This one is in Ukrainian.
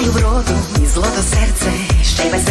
маю роду, і злото серце ще й без